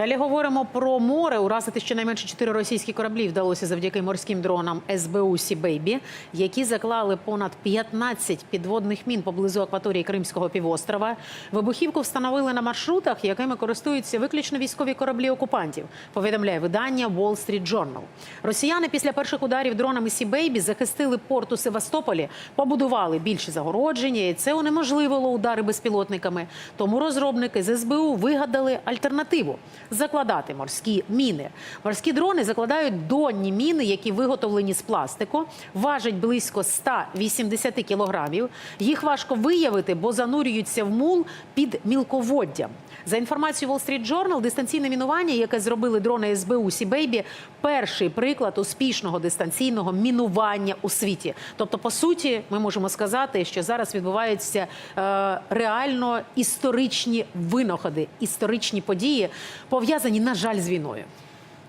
Далі говоримо про море. Уразити щонайменше чотири російські кораблі вдалося завдяки морським дронам СБУ «Сібейбі», які заклали понад 15 підводних мін поблизу акваторії Кримського півострова. Вибухівку встановили на маршрутах, якими користуються виключно військові кораблі окупантів. Повідомляє видання Wall Street Journal. Росіяни після перших ударів дронами «Сібейбі» захистили порт у Севастополі, побудували більші загородження, і це унеможливило удари безпілотниками. Тому розробники з СБУ вигадали альтернативу закладати морські міни. Морські дрони закладають донні міни, які виготовлені з пластику, важать близько 180 кілограмів. Їх важко виявити, бо занурюються в мул під мілководдям. За інформацією Wall Street Journal, дистанційне мінування, яке зробили дрони СБУ «Сібейбі», перший приклад успішного дистанційного мінування у світі. Тобто, по суті, ми можемо сказати, що зараз відбуваються е, реально історичні винаходи, історичні події, пов'язані, на жаль, з війною.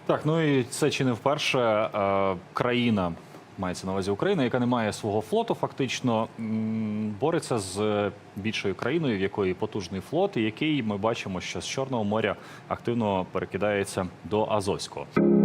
Так, ну і це чи не вперше е, країна. Мається на увазі Україна, яка не має свого флоту, фактично бореться з більшою країною, в якої потужний флот, і який ми бачимо, що з Чорного моря активно перекидається до Азовського.